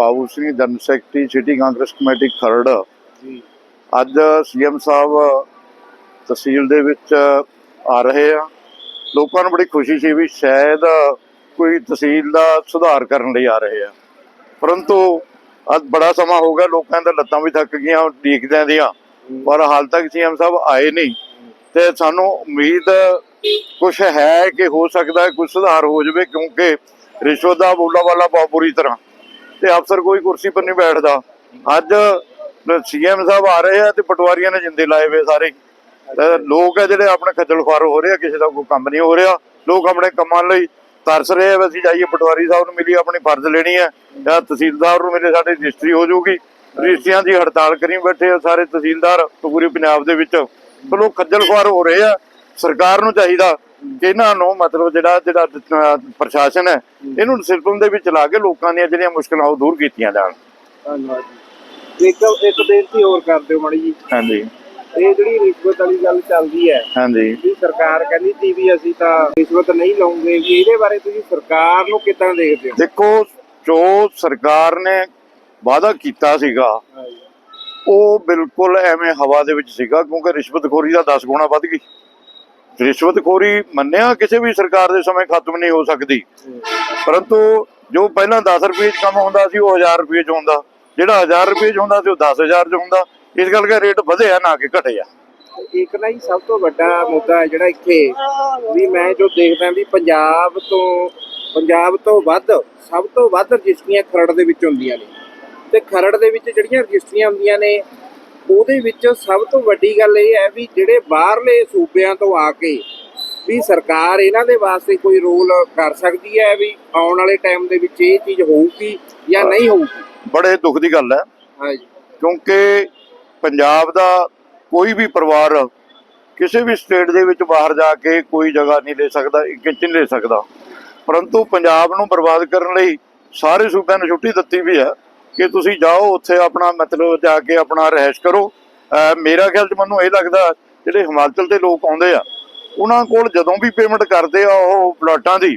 Babu Singh general secretary city Congress committee Kharar. ਜੀ। ਅੱਜ CM ਸਾਹਿਬ ਤਹਿਸੀਲ ਦੇ ਵਿੱਚ ਆ ਰਹੇ ਆ। ਲੋਕਾਂ ਨੂੰ ਬੜੀ ਖੁਸ਼ੀ ਸੀ ਵੀ ਸ਼ਾਇਦ ਕੋਈ ਤਹਿਸੀਲ ਦਾ ਸੁਧਾਰ ਕਰਨ ਲਈ ਆ ਰਹੇ ਆ। ਪਰੰਤੂ ਅੱਜ ਬੜਾ ਸਮਾਂ ਹੋ ਗਿਆ ਲੋਕਾਂ ਦੇ ਲੱਤਾਂ ਵੀ ਥੱਕ ਗਈਆਂ ਡੀਕਦਿਆਂ ਦੀਆਂ। ਪਰ ਹਾਲ ਤੱਕ ਸੀਐਮ ਸਾਹਿਬ ਆਏ ਨਹੀਂ। ਤੇ ਸਾਨੂੰ ਉਮੀਦ ਕੁਝ ਹੈ ਕਿ ਹੋ ਸਕਦਾ ਹੈ ਕੁਝ ਸੁਧਾਰ ਹੋ ਜਾਵੇ ਕਿਉਂਕਿ ਰਿਸ਼ਵਤ ਦਾ ਬੋਲਾ ਵਾਲਾ ਬਹੁਤ ਬੁਰੀ ਤਰ੍ਹਾਂ। ਤੇ ਅਫਸਰ ਕੋਈ ਕੁਰਸੀ ਪਰ ਨਹੀਂ ਬੈਠਦਾ। ਅੱਜ ਸੀਐਮ ਸਾਹਿਬ ਆ ਰਹੇ ਆ ਤੇ ਪਟਵਾਰੀਆਂ ਨੇ ਜਿੰਦੇ ਲਾਏ ਵੇ ਸਾਰੇ। ਲੋਕ ਆ ਜਿਹੜੇ ਆਪਣੇ ਖੱਜਲ ਖੁਆਰ ਹੋ ਰਹੇ ਆ, ਕਿਸੇ ਦਾ ਕੋਈ ਕੰਮ ਨਹੀਂ ਹੋ ਰਿਹਾ। ਲੋਕ ਆਪਣੇ ਕੰਮਾਂ ਲਈ ਤਰਸ ਰਹੇ ਆ ਅਸੀਂ ਜਾਈਏ, ਪਟਵਾਰੀ ਸਾਹਿਬ ਨੂੰ ਮਿਲੀ ਆਪਣੀ ਫਰਜ਼ ਲੈਣੀ ਹੈ ਜਾਂ ਤਹਿਸੀਲਦਾਰ ਨੂੰ ਮਿਲੇ, ਸਾਡੀ ਰਜਿਸਟਰੀ ਹੋ ਜਾਊਗੀ। ਰਜਿਸਟਰੀਆਂ ਦੀ ਹੜਤਾਲ ਕਰੀ ਬੈਠੇ ਆ ਸਾਰੇ ਤਹਿਸੀਲਦਾਰ, ਪੂਰੇ ਪੰਜਾਬ ਦੇ ਵਿੱਚ। ਤੇ ਲੋਕ ਖੱਜਲ ਖੁਆਰ ਹੋ ਰਹੇ ਆ। ਸਰਕਾਰ ਨੂੰ ਚਾਹੀਦਾ ਇਹਨਾਂ ਨੂੰ ਮਤਲਬ ਜਿਹੜਾ ਜਿਹੜਾ ਪ੍ਰਸ਼ਾਸਨ ਹੈ ਇਹਨੂੰ ਸਿਸਟਮ ਦੇ ਵਿੱਚ ਲਾ ਕੇ ਲੋਕਾਂ ਦੀਆਂ ਜਿਹੜੀਆਂ ਮੁਸ਼ਕਲਾਂ ਉਹ ਦੂਰ ਕੀਤੀਆਂ ਜਾਣ। ਧੰਨਵਾਦ ਜੀ। ਇੱਕ ਇੱਕ ਬੇਨਤੀ ਹੋਰ ਕਰ ਦਿਓ ਮਾੜੀ ਜੀ। ਹਾਂਜੀ। ਇਹ ਜਿਹੜੀ ਰਿਸ਼ਵਤ ਵਾਲੀ ਗੱਲ ਚੱਲਦੀ ਹੈ ਹਾਂਜੀ। ਵੀ ਸਰਕਾਰ ਕਹਿੰਦੀ ਸੀ ਵੀ ਅਸੀਂ ਤਾਂ ਰਿਸ਼ਵਤ ਨਹੀਂ ਲਵਾਂਗੇ ਵੀ ਇਹਦੇ ਬਾਰੇ ਤੁਸੀਂ ਸਰਕਾਰ ਨੂੰ ਕਿੱਦਾਂ ਦੇਖਦੇ ਹੋ? ਦੇਖੋ ਜੋ ਸਰਕਾਰ ਨੇ ਵਾਅਦਾ ਕੀਤਾ ਸੀਗਾ ਉਹ ਬਿਲਕੁਲ ਐਵੇਂ ਹਵਾ ਦੇ ਵਿੱਚ ਸੀਗਾ ਕਿਉਂਕਿ ਰਿਸ਼ਵਤਖੋਰੀ ਦਾ 10 ਗੁਣਾ ਵੱਧ ਗਈ। ਰਿਸ਼ਵਤਖੋਰੀ ਮੰਨਿਆ ਕਿਸੇ ਵੀ ਸਰਕਾਰ ਦੇ ਸਮੇਂ ਖਤਮ ਨਹੀਂ ਹੋ ਸਕਦੀ। ਪਰੰਤੂ ਜੋ ਪਹਿਲਾਂ 10 ਰੁਪਏ 'ਚ ਕੰਮ ਹੁੰਦਾ ਸੀ, ਉਹ 1000 ਰੁਪਏ 'ਚ ਹੁੰਦਾ। ਜਿਹੜਾ 1000 ਰੁਪਏ 'ਚ ਹੁੰਦਾ ਸੀ, ਉਹ 10000 'ਚ ਹੁੰਦਾ। ਇਸ ਕਰਕੇ ਰੇਟ ਵਧਿਆ, ਨਾ ਕਿ ਘਟਿਆ। ਇੱਕ ਨਾ ਹੀ ਸਭ ਤੋਂ ਵੱਡਾ ਮੁੱਦਾ ਜਿਹੜਾ ਇੱਥੇ ਵੀ ਮੈਂ ਜੋ ਦੇਖਦਾ ਵੀ ਪੰਜਾਬ ਤੋਂ ਪੰਜਾਬ ਤੋਂ ਵੱਧ, ਸਭ ਤੋਂ ਵੱਧ ਰਜਿਸਟਰੀਆਂ ਖਰੜ ਦੇ ਵਿੱਚ ਹੁੰਦੀਆਂ ਨੇ। ਤੇ ਖਰੜ ਦੇ ਵਿੱਚ ਜਿਹੜੀਆਂ ਰਜਿਸਟਰੀਆਂ ਹੁੰਦੀਆਂ ਨੇ ਉਹਦੇ ਵਿੱਚ ਸਭ ਤੋਂ ਵੱਡੀ ਗੱਲ ਇਹ ਹੈ ਵੀ ਜਿਹੜੇ ਬਾਹਰਲੇ ਸੂਬਿਆਂ ਤੋਂ ਆ ਕੇ ਵੀ ਸਰਕਾਰ ਇਹਨਾਂ ਦੇ ਵਾਸਤੇ ਕੋਈ ਰੋਲ ਕਰ ਸਕਦੀ ਹੈ ਵੀ ਆਉਣ ਵਾਲੇ ਟਾਈਮ ਦੇ ਵਿੱਚ ਇਹ ਚੀਜ਼ ਹੋਊਗੀ ਜਾਂ ਨਹੀਂ ਹੋਊਗੀ? ਬੜੇ ਦੁੱਖ ਦੀ ਗੱਲ ਹੈ। ਹਾਂਜੀ। ਕਿਉਂਕਿ ਪੰਜਾਬ ਦਾ ਕੋਈ ਵੀ ਪਰਿਵਾਰ ਕਿਸੇ ਵੀ ਸਟੇਟ ਦੇ ਵਿੱਚ ਬਾਹਰ ਜਾ ਕੇ ਕੋਈ ਜਗ੍ਹਾ ਨਹੀਂ ਲੈ ਸਕਦਾ ਇੱਕ ਇੰਚ ਨਹੀਂ ਲੈ ਸਕਦਾ। ਪਰੰਤੂ ਪੰਜਾਬ ਨੂੰ ਬਰਬਾਦ ਕਰਨ ਲਈ ਸਾਰੇ ਸੂਬਿਆਂ ਨੂੰ ਛੁੱਟੀ ਦਿੱਤੀ ਵੀ ਹੈ। ਕਿ ਤੁਸੀਂ ਜਾਓ ਉੱਥੇ ਆਪਣਾ ਮਤਲਬ ਜਾ ਕੇ ਆਪਣਾ ਰਹਿਸ਼ ਕਰੋ। ਮੇਰਾ ਖਿਆਲ ਚ ਮੈਨੂੰ ਇਹ ਲੱਗਦਾ ਜਿਹੜੇ ਹਿਮਾਚਲ ਦੇ ਲੋਕ ਆਉਂਦੇ ਆ ਉਹਨਾਂ ਕੋਲ ਜਦੋਂ ਵੀ ਪੇਮੈਂਟ ਕਰਦੇ ਆ ਉਹ ਪਲਾਟਾਂ ਦੀ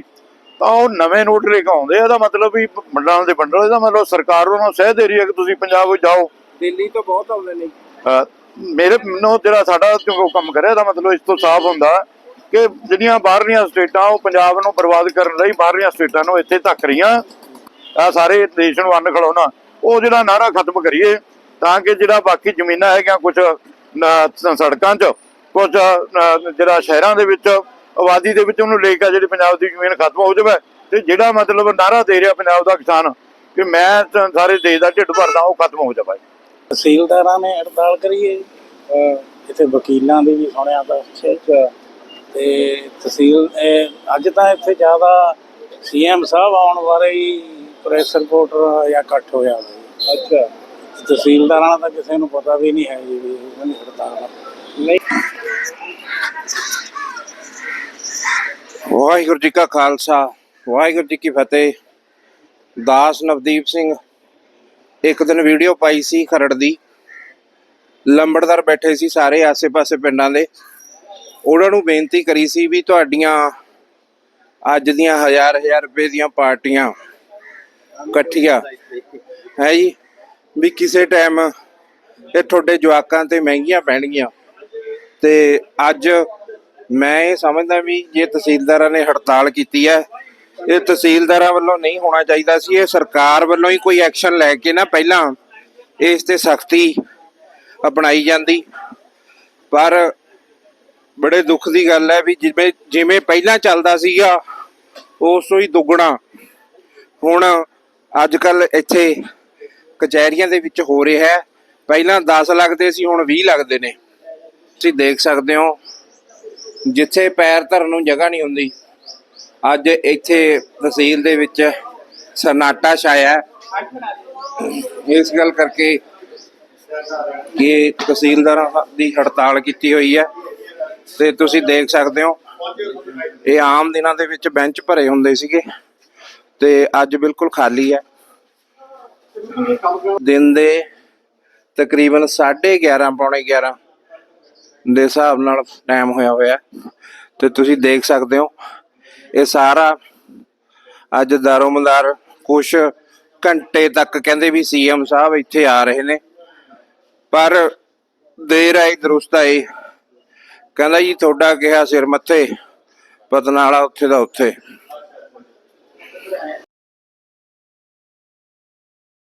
ਤਾਂ ਉਹ ਨਵੇਂ ਨੋਟ ਲੈ ਕੇ ਆਉਂਦੇ ਇਹਦਾ ਮਤਲਬ ਵੀ ਮੰਡਲਾਂ ਦੇ ਬੰਡਲ ਇਹਦਾ ਮਤਲਬ ਸਰਕਾਰ ਉਹਨਾਂ ਨੂੰ ਸਹਿ ਦੇ ਰਹੀ ਹੈ ਕਿ ਤੁਸੀਂ ਪੰਜਾਬ ਵਿੱਚ ਜਾਓ। ਦਿੱਲੀ ਤੋਂ ਬਹੁਤ ਆਉਂਦੇ ਨੇ। ਮੇਰੇ ਮੈਨੂੰ ਜਿਹੜਾ ਸਾਡਾ ਜੋ ਕੰਮ ਕਰਿਆ ਇਹਦਾ ਮਤਲਬ ਇਸ ਤੋਂ ਸਾਫ਼ ਹੁੰਦਾ ਕਿ ਜਿਹੜੀਆਂ ਬਾਹਰਲੀਆਂ ਸਟੇਟਾਂ ਉਹ ਪੰਜਾਬ ਨੂੰ ਬਰਬਾਦ ਕਰਨ ਲਈ ਬਾਹਰਲੀਆਂ ਸਟੇਟਾਂ ਨੂੰ ਇੱਥੇ ਧੱਕ ਰਹੀਆਂ। ਆ ਸਾਰੇ ਦੇਸ਼ ਨੂੰ ਅੰਨ ਖਲਾਉਣਾ ਉਹ ਜਿਹੜਾ ਨਾਰਾ ਖਤਮ ਕਰੀਏ ਤਾਂ ਕਿ ਜਿਹੜਾ ਬਾਕੀ ਜ਼ਮੀਨਾਂ ਹੈਗੀਆਂ ਕੁਝ ਸੜਕਾਂ 'ਚ ਕੁਝ ਜਿਹੜਾ ਸ਼ਹਿਰਾਂ ਦੇ ਵਿੱਚ, ਆਬਾਦੀ ਦੇ ਵਿੱਚ ਉਹਨੂੰ ਲੈ ਕੇ ਜਿਹੜੀ ਪੰਜਾਬ ਦੀ ਜ਼ਮੀਨ ਖਤਮ ਹੋ ਜਾਵੇ ਤੇ ਜਿਹੜਾ ਮਤਲਬ ਨਾਰਾ ਦੇ ਰਿਹਾ ਪੰਜਾਬ ਦਾ ਕਿਸਾਨ ਕਿ ਮੈਂ ਸਾਰੇ ਦੇਸ਼ ਦਾ ਢਿੱਡ ਭਰਦਾ, ਉਹ ਖਤਮ ਹੋ ਜਾਵੇ। ਤਹਿਸੀਲਦਾਰਾਂ ਨੇ ਹੜਤਾਲ ਕਰੀਏ ਇੱਥੇ ਵਕੀਲਾਂ ਦੀ ਵੀ ਸੁਣਿਆ ਤਾਂ ਅੱਛਾ ਤੇ ਤਹਿਸੀਲ ਅੱਜ ਤਾਂ ਇੱਥੇ ਜ਼ਿਆਦਾ ਸੀਐਮ ਸਾਹਿਬ ਆਉਣ ਬਾਰੇ ਹੀ ਪ੍ਰੈਸ ਰਿਪੋਰਟਰ ਜਾਂ ਇਕੱਠ ਹੋਇਆ ਹੋਇਆ ਅੱਛਾ। ਤਹਿਸੀਲਦਾਰਾਂ ਦਾ ਤਾਂ ਕਿਸੇ ਨੂੰ ਪਤਾ ਵੀ ਨਹੀਂ ਹੈ ਜੀ ਵੀ ਇਹਨਾਂ ਦੀ ਹੜਤਾਲ। ਨਹੀਂ ਵਾਹਿਗੁਰੂ ਜੀ ਕਾ ਖਾਲਸਾ ਵਾਹਿਗੁਰੂ ਜੀ ਕੀ ਫਤਿਹ। ਦਾਸ ਨਵਦੀਪ ਸਿੰਘ ਇੱਕ ਦਿਨ ਵੀਡੀਓ ਪਾਈ ਸੀ ਖਰੜ ਦੀ। ਲੰਬੜਦਾਰ ਬੈਠੇ ਸੀ ਸਾਰੇ ਆਸੇ-ਪਾਸੇ ਪਿੰਡਾਂ ਦੇ। ਉਹਨਾਂ ਨੂੰ ਬੇਨਤੀ ਕਰੀ ਸੀ ਵੀ ਤੁਹਾਡੀਆਂ ਅੱਜ ਦੀਆਂ ਹਜ਼ਾਰ ਹਜ਼ਾਰ ਰੁਪਏ ਦੀਆਂ ਪਾਰਟੀਆਂ ਇਕੱਠੀਆਂ। ਹੈ ਜੀ? ਵੀ ਕਿਸੇ ਟਾਈਮ ਇਹ ਤੁਹਾਡੇ ਜਵਾਕਾਂ ਤੇ ਮਹਿੰਗੀਆਂ ਪੈਣਗੀਆਂ। ਤੇ ਅੱਜ ਮੈਂ ਇਹ ਸਮਝਦਾ ਵੀ ਜੇ ਤਹਿਸੀਲਦਾਰਾਂ ਨੇ ਹੜਤਾਲ ਕੀਤੀ ਹੈ, ਇਹ ਤਹਿਸੀਲਦਾਰਾਂ ਵੱਲੋਂ ਨਹੀਂ ਹੋਣਾ ਚਾਹੀਦਾ ਸੀ। ਇਹ ਸਰਕਾਰ ਵੱਲੋਂ ਹੀ ਕੋਈ ਐਕਸ਼ਨ ਲੈ ਕੇ ਨਾ ਪਹਿਲਾਂ ਇਸ ਤੇ ਸਖਤੀ ਅਪਣਾਈ ਜਾਂਦੀ। ਪਰ ਬੜੇ ਦੁੱਖ ਦੀ ਗੱਲ ਹੈ ਵੀ ਜਿਵੇਂ ਜਿਵੇਂ ਪਹਿਲਾਂ ਚੱਲਦਾ ਸੀਗਾ, ਉਸ ਤੋਂ ਹੀ ਦੁੱਗਣਾ। ਹੁਣ ਅੱਜ ਕੱਲ ਇੱਥੇ ਕਚਹਿਰੀਆਂ ਦੇ ਵਿੱਚ ਹੋ ਰਿਹਾ ਹੈ। ਪਹਿਲਾਂ 10 ਲੱਗਦੇ ਸੀ, ਹੁਣ 20 ਲੱਗਦੇ ਨੇ। ਤੁਸੀਂ ਦੇਖ ਸਕਦੇ ਹੋ, ਜਿੱਥੇ ਪੈਰ ਧਰਨ ਨੂੰ ਜਗ੍ਹਾ ਨਹੀਂ ਹੁੰਦੀ। ਅੱਜ ਇੱਥੇ ਤਹਿਸੀਲ ਦੇ ਵਿੱਚ ਸਨਾਟਾ ਛਾਇਆ ਇਸ ਗੱਲ ਕਰਕੇ ਕਿ ਤਹਿਸੀਲਦਾਰਾਂ ਦੀ ਹੜਤਾਲ ਕੀਤੀ ਹੋਈ ਹੈ। ਤੇ ਤੁਸੀਂ ਦੇਖ ਸਕਦੇ ਹੋ, ਇਹ ਆਮ ਦਿਨਾਂ ਦੇ ਵਿੱਚ ਬੈਂਚ ਭਰੇ ਹੁੰਦੇ ਸੀਗੇ। ਤੇ ਅੱਜ ਬਿਲਕੁਲ ਖਾਲੀ ਹੈ। ਦਿਨ ਦੇ ਤਕਰੀਬਨ 11:30 ਪੌਣੇ 11 ਦੇ ਹਿਸਾਬ ਨਾਲ ਟਾਈਮ ਹੋਇਆ ਹੋਇਆ। ਤੇ ਤੁਸੀਂ ਦੇਖ ਸਕਦੇ ਹੋ, ਇਹ ਸਾਰਾ ਅੱਜ ਦਾਰੋਮਦਾਰ ਕੁਛ ਘੰਟੇ ਤੱਕ ਕਹਿੰਦੇ ਵੀ ਸੀਐਮ ਸਾਹਿਬ ਇੱਥੇ ਆ ਰਹੇ ਨੇ। ਪਰ ਦੇਰ ਆਈ ਦਰੁਸਤ ਆਈ ਕਹਿੰਦਾ ਜੀ, ਤੁਹਾਡਾ ਕਿਹਾ ਸਿਰ ਮੱਥੇ, ਪਤਨਾਲਾ ਉੱਥੇ ਦਾ ਉੱਥੇ। that.